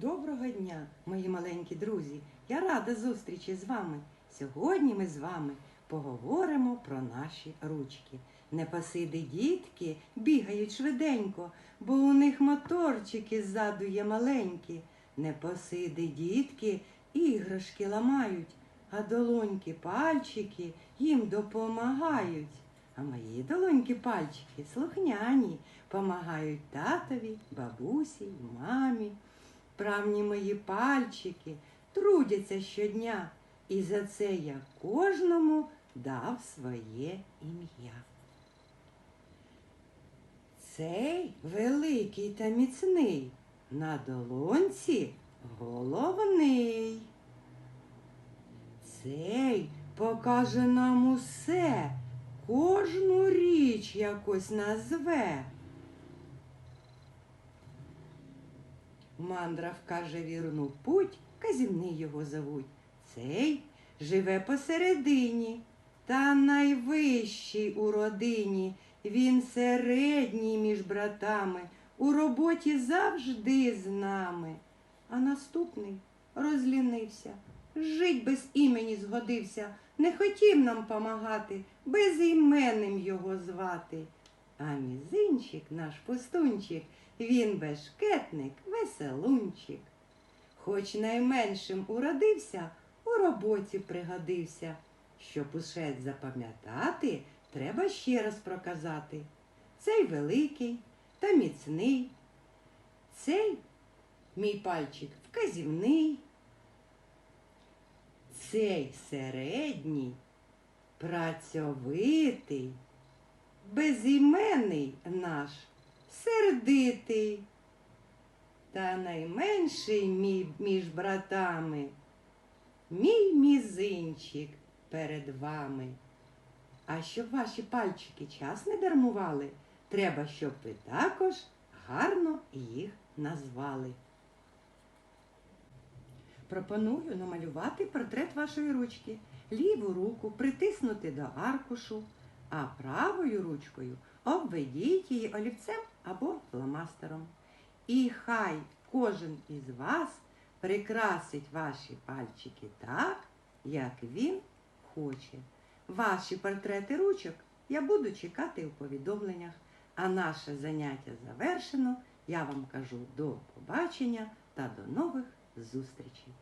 Доброго дня, мої маленькі друзі! Я рада зустрічі з вами. Сьогодні ми з вами поговоримо про наші ручки. Непосиди дітки бігають швиденько, бо у них моторчики ззаду є маленькі. Непосиди дітки іграшки ламають, а долоньки пальчики їм допомагають. А мої долоньки пальчики слухняні, помагають татові, бабусі, й мамі. Правні мої пальчики трудяться щодня, і за це я кожному дав своє ім'я. Цей великий та міцний на долонці головний. Цей покаже нам усе, кожну річ якось назве. Мандра вкаже вірну путь, казівний його зовуть. Цей живе посередині, та найвищий у родині. Він середній між братами, у роботі завжди з нами. А наступний розлінився, жить без імені згодився, не хотів нам помагати, безіменним його звати. А мізинчик наш пустунчик, він бешкетник, веселунчик. Хоч найменшим уродився, у роботі пригодився. Щоб усе запам'ятати, треба ще раз проказати. Цей великий та міцний, цей мій пальчик вказівний, цей середній, працьовитий, безіменний наш, сердитий. Та найменший мій між братами, мій мізинчик перед вами. А щоб ваші пальчики час не дармували, треба, щоб ви також гарно їх назвали. Пропоную намалювати портрет вашої ручки. Ліву руку притиснути до аркушу, а правою ручкою обведіть її олівцем або фломастером. І хай кожен із вас прикрасить ваші пальчики так, як він хоче. Ваші портрети ручок я буду чекати у повідомленнях. А наше заняття завершено. Я вам кажу до побачення та до нових зустрічей.